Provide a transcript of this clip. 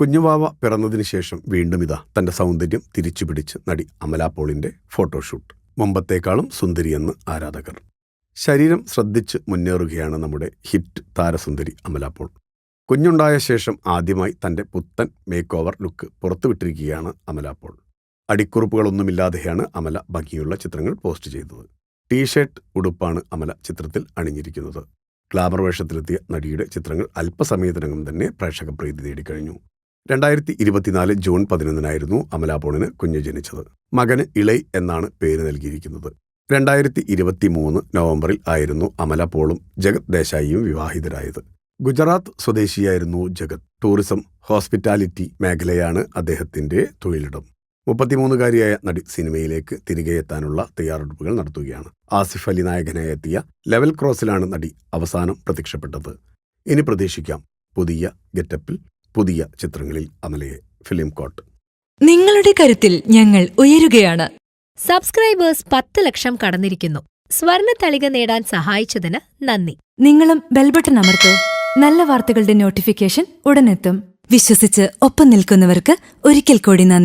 കുഞ്ഞുവാവ പിറന്നതിന് ശേഷം വീണ്ടും ഇതാ തന്റെ സൗന്ദര്യം തിരിച്ചു തിരിച്ചുപിടിച്ച് നടി അമല പോളിന്റെ ഫോട്ടോഷൂട്ട്. മുമ്പത്തേക്കാളും സുന്ദരിയെന്ന് ആരാധകർ. ശരീരം ശ്രദ്ധിച്ച് മുന്നേറുകയാണ് നമ്മുടെ ഹിറ്റ് താരസുന്ദരി അമല പോൾ. കുഞ്ഞുണ്ടായ ശേഷം ആദ്യമായി തന്റെ പുത്തൻ മേക്ക് ഓവർ ലുക്ക് പുറത്തുവിട്ടിരിക്കുകയാണ് അമല പോൾ. അടിക്കുറിപ്പുകളൊന്നുമില്ലാതെയാണ് അമല ഭംഗിയുള്ള ചിത്രങ്ങൾ പോസ്റ്റ് ചെയ്തത്. ടീഷർട്ട് ഉടുപ്പാണ് അമല ചിത്രത്തിൽ അണിഞ്ഞിരിക്കുന്നത്. ഗ്ലാമർ വേഷത്തിലെത്തിയ നടിയുടെ ചിത്രങ്ങൾ അല്പസമയത്തിനകം തന്നെ പ്രേക്ഷക പ്രീതി നേടിക്കഴിഞ്ഞു രണ്ടായിരത്തി ഇരുപത്തിനാല് ജൂൺ പതിനൊന്നിനായിരുന്നു അമല പോളിന് കുഞ്ഞ് ജനിച്ചത്. മകന് ഇളൈ എന്നാണ് പേര് നൽകിയിരിക്കുന്നത്. രണ്ടായിരത്തി ഇരുപത്തി മൂന്ന് നവംബറിൽ ആയിരുന്നു അമല പോളും ജഗത് ദേശായിയും വിവാഹിതരായത്. ഗുജറാത്ത് സ്വദേശിയായിരുന്നു ജഗത്. ടൂറിസം ഹോസ്പിറ്റാലിറ്റി മേഖലയാണ് അദ്ദേഹത്തിന്റെ തൊഴിലിടം. മുപ്പത്തിമൂന്നുകാരിയായ നടി സിനിമയിലേക്ക് തിരികെ എത്താനുള്ള തയ്യാറെടുപ്പുകൾ നടത്തുകയാണ്. ആസിഫ് അലി നായകനായി എത്തിയ ലെവൽ ക്രോസിലാണ് നടി അവസാനം പ്രത്യക്ഷപ്പെട്ടത്. ഇനി പ്രതീക്ഷിക്കാം പുതിയ ഗെറ്റപ്പിൽ പുതിയ ചിത്രങ്ങളിൽ അമലയെ. Film coat. നിങ്ങളുടെ കരുത്തിൽ ഞങ്ങൾ ഉയരുകയാണ്. സബ്സ്ക്രൈബേഴ്സ് പത്ത് ലക്ഷം കടന്നിരിക്കുന്നു. സ്വർണ തളിക നേടാൻ സഹായിച്ചതിന് നന്ദി. നിങ്ങളും ബെൽബട്ടൺ അമർത്തോ. നല്ല വാർത്തകളുടെ നോട്ടിഫിക്കേഷൻ ഉടനെത്തും. വിശ്വസിച്ച് ഒപ്പം നിൽക്കുന്നവർക്ക് ഒരിക്കൽ കൂടി നന്ദി.